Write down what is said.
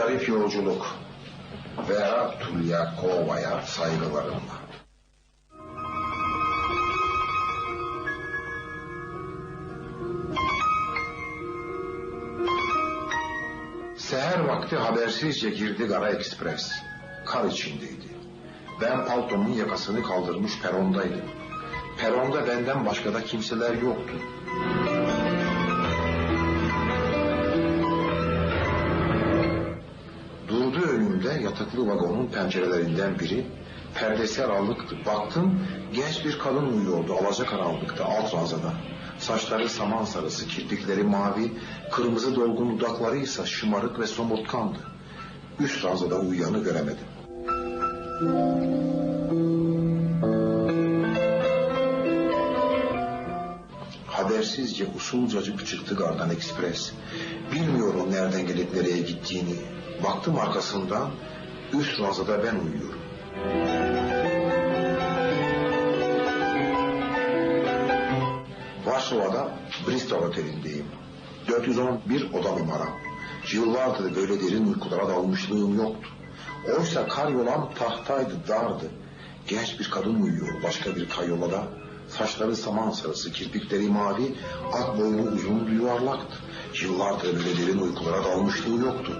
garip yolculuk veya Tulyakova'ya saygılarımla. Seher vakti habersizce girdi Gara Ekspres. Kar içindeydi. Ben paltomun yakasını kaldırmış perondaydım. Peronda benden başka da kimseler yoktu. Önümde yataklı vagonun pencerelerinden biri. Perdesi aralıktı. Baktım genç bir kadın uyuyordu alacakaranlıkta alt ranzada. Saçları saman sarısı, kirpikleri mavi, kırmızı dolgun dudakları ise şımarık ve somurtkandı. Üst ranzada uyuyanı göremedim. Habersizce usulcacık çıktı gardan ekspres. Bilmiyorum nereden gelip nereye gittiğini. Baktım arkasından üst ranzada ben uyuyorum. Varşova'da Bristol Oteli'ndeyim. 411 oda numaram. Yıllardır böyle derin uykulara dalmışlığım yoktu. Oysa karyolam tahtaydı, dardı. Genç bir kadın uyuyor başka bir karyolada. Saçları saman sarısı, kirpikleri mavi, at boynu uzun yuvarlaktı. Yıllardır böyle derin uykulara dalmışlığı yoktu.